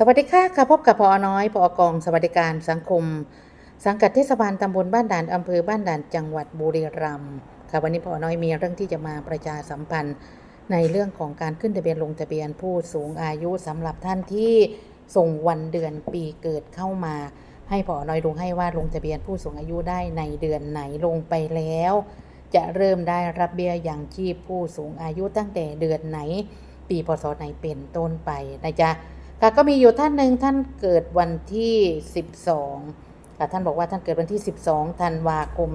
สวัสดีค่ะค่ะพบกับพอน้อยพอกอง สวัสดิการสังคม สังกัดเทศบาลตำบลบ้านด่านอำเภอบ้านด่านจังหวัดบุรีรัมย์ค่ะวันนี้พอน้อยมีเรื่องที่จะมาประชาสัมพันธ์ ในเรื่องของการขึ้นทะเบียนลงทะเบียนผู้สูงอายุสำหรับท่านที่ส่งวันเดือนปีเกิดเข้ามา ให้พอน้อยลงให้ว่าลงทะเบียนผู้สูงอายุได้ในเดือนไหนลงไปแล้ว จะเริ่มได้รับเบี้ยอยังชีพผู้สูงอายุตั้งแต่เดือนไหน ปีพศไหนเป็นต้นไปนะจ๊ะ ค่ะก็มีอยู่ท่านหนึ่งท่านเกิดวันที่ 12 ค่ะท่านบอกว่าท่านเกิดวันที่ 12 ธันวาคม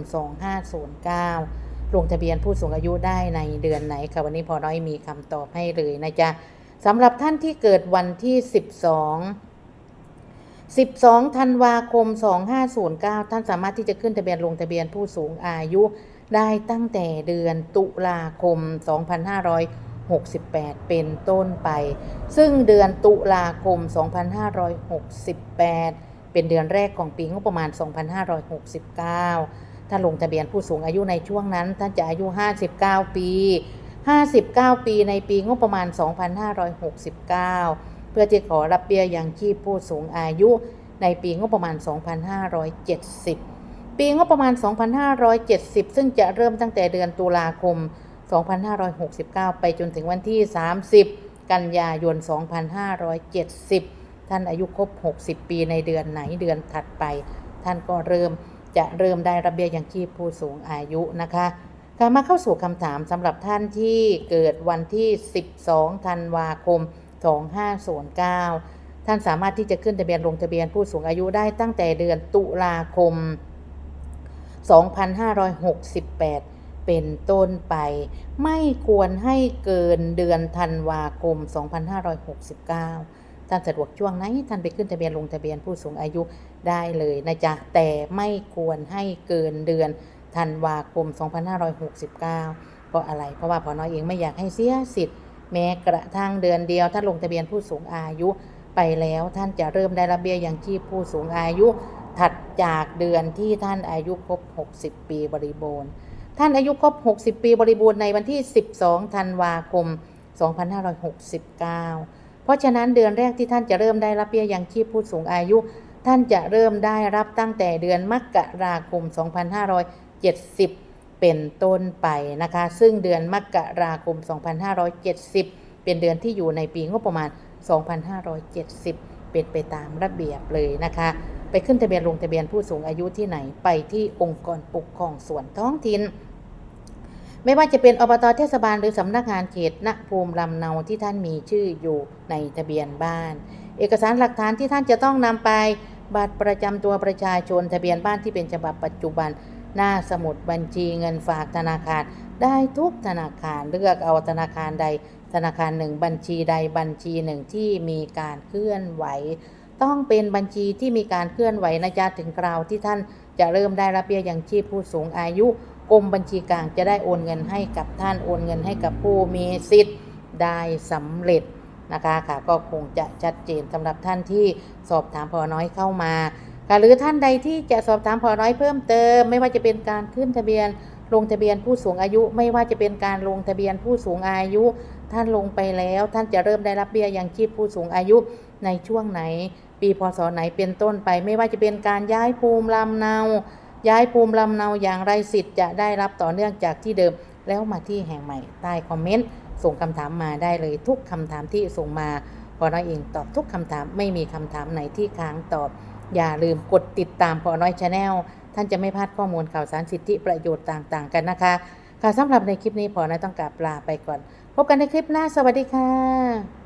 2509 ลงทะเบียนผู้สูงอายุได้ในเดือนไหนค่ะวันนี้พอน้อยมีคำตอบให้เลยนะจ๊ะสำหรับท่านที่เกิดวันที่ 12 12 ธันวาคม 2509 ท่านสามารถที่จะขึ้นทะเบียนลงทะเบียนผู้สูงอายุได้ตั้งแต่เดือนตุลาคม 2500 2568 เป็นต้นไป ซึ่งเดือนตุลาคม 2568 เป็นเดือนแรกของปีงบประมาณ 2569 ถ้าลงทะเบียนผู้สูงอายุในช่วงนั้น ท่านจะอายุ 59 ปี 59 ปีในปีงบประมาณ 2569 เพื่อที่ขอรับเบี้ยยังชีพผู้สูงอายุในปีงบประมาณ 2570 ปีงบประมาณ 2570 ซึ่งจะเริ่มตั้งแต่เดือนตุลาคม 2569 ไปจนถึงวันที่ 30 กันยายน 2570 ท่านอายุครบ 60 ปีในเดือนไหนเดือนถัดไป ท่านก็เริ่มจะเริ่มได้รับเบี้ยยังชีพผู้สูงอายุนะคะการมาเข้าสู่คำถามสำหรับท่านที่เกิดวันที่ 12 ธันวาคม 2509 ท่านสามารถที่จะขึ้นทะเบียนลงทะเบียนผู้สูงอายุได้ตั้งแต่เดือนตุลาคม 2568 เป็นต้นไป ไม่ควรให้เกินเดือนธันวาคม 2569 ท่านสะดวกช่วงไหนท่านไปขึ้นทะเบียนลงทะเบียนผู้สูงอายุได้เลยนะจ๊ะ แต่ไม่ควรให้เกินเดือนธันวาคม 2569 เพราะอะไร เพราะว่าพอน้อยเองไม่อยากให้เสียสิทธิ์ แม้กระทั่งเดือนเดียวท่าลงทะเบียนผู้สูงอายุไปแล้วท่านจะเริ่มได้รับเบี้ยยังชีพผู้สูงอายุถัดจากเดือนที่ท่านอายุครบ 60 ปีบริบูรณ์ ท่านอายุครบ 60 ปีบริบูรณ์ในวันที่ 12 ธันวาคม 2569 เพราะฉะนั้นเดือนแรกที่ท่านจะเริ่มได้รับเบี้ยยังชีพผู้สูงอายุ ท่านจะเริ่มได้รับตั้งแต่เดือนมกราคม 2570 เป็นต้นไปนะคะ ซึ่งเดือนมกราคม 2570 เป็นเดือนที่อยู่ในปีงบประมาณ 2570 เป็นไปตามระเบียบเลยนะคะ ไปขึ้นทะเบียนลงทะเบียนผู้สูงอายุที่ไหนไปที่องค์กรปกครองส่วนท้องถิ่นไม่ว่าจะเป็นอบตเทศบาลหรือสำนักงานเขตณภูมิลำเนาที่ท่านมีชื่ออยู่ในทะเบียนบ้าน เอกสารหลักฐานที่ท่านจะต้องนำไปบัตรประจำตัวประชาชนทะเบียนบ้านที่เป็นฉบับปัจจุบัน หน้าสมุดบัญชีเงินฝากธนาคาร ได้ทุกธนาคารเลือกเอาธนาคารใด ธนาคารหนึ่งบัญชีใดบัญชีหนึ่งที่มีการเคลื่อนไหว ต้องเป็นบัญชีที่มีการเคลื่อนไหวนะจ๊ะถึงคราวที่ท่านจะเริ่มได้รับเบี้ยยังชีพผู้สูงอายุกรมบัญชีกลางจะได้โอนเงินให้กับท่านโอนเงินให้กับผู้มีสิทธิ์ได้สำเร็จนะคะค่ะก็คงจะชัดเจนสำหรับท่านที่สอบถามพอน้อยเข้ามาค่ะหรือท่านใดที่จะสอบถามพอน้อยเพิ่มเติม ไม่ว่าจะเป็นการขึ้นทะเบียนลงทะเบียนผู้สูงอายุ ไม่ว่าจะเป็นการลงทะเบียนผู้สูงอายุ ท่านลงไปแล้ว ท่านจะเริ่มได้รับเบี้ยยังชีพผู้สูงอายุในช่วงไหน ปีพศไหนเป็นต้นไป ไม่ว่าจะเป็นการย้ายภูมิลำเนา ย้ายภูมิลำเนาอย่างไรสิทธิ์จะได้รับต่อเนื่องจากที่เดิม แล้วมาที่แห่งใหม่ใต้คอมเมนต์ส่งคำถามมาได้เลยทุกคำถามที่ส่งมาพอน้อยเองตอบทุกคำถามไม่มีคำถามไหนที่ค้างตอบ อย่าลืมกดติดตามพอน้อยชาแนลท่านจะไม่พลาดข้อมูลข่าวสารสิทธิประโยชน์ต่างๆ กันนะคะค่ะสำหรับในคลิปนี้พอน้อยต้องกราบลาไปก่อน พบกันในคลิปหน้าสวัสดีค่ะ